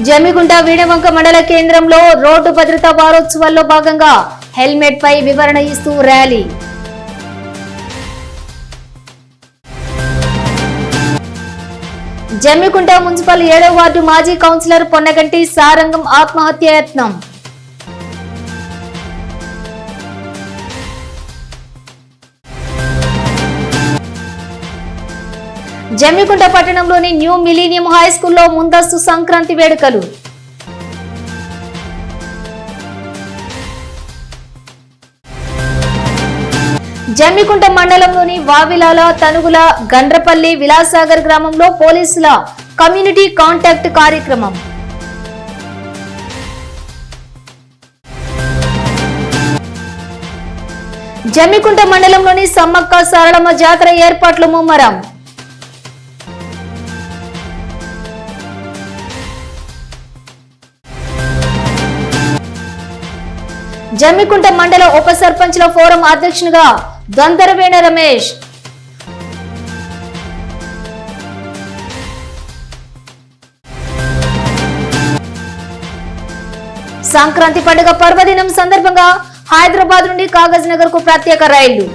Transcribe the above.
జమ్మిగుంట వీణవంక మండల కేంద్రంలో రోడ్డు భద్రతా వారోత్సవాల్లో భాగంగా హెల్మెట్ పై వివరణ ఇస్తూ ర్యాలీ. జమ్మికుంట మున్సిపల్ ఏడో వార్డు మాజీ కౌన్సిలర్ పొన్నగంటి సారంగం ఆత్మహత్యాయత్నం. జమ్మికుంట పట్టణంలోని న్యూ మిలీనియం హై స్కూల్లో ముందస్తు సంక్రాంతి వేడుకలు. జమ్మికుంట మండలంలోని వావిలాల తనుగుల గండ్రపల్లి విలాసాగర్ గ్రామంలో పోలీసుల కమ్యూనిటీ కాంటాక్ట్ కార్యక్రమం. జమ్మికుంట మండలంలోని సమ్మక్క సారళమ్మ జాతర ఏర్పాట్లు ముమ్మరం. జమ్మికుంట మండల ఉప సర్పంచ్ల ఫోరం అధ్యక్షునిగా దొందరవేణ రమేష్. సంక్రాంతి పండుగ పర్వదినం సందర్భంగా హైదరాబాద్ నుండి కాగజ్ నగర్కు ప్రత్యేక రైళ్ళు.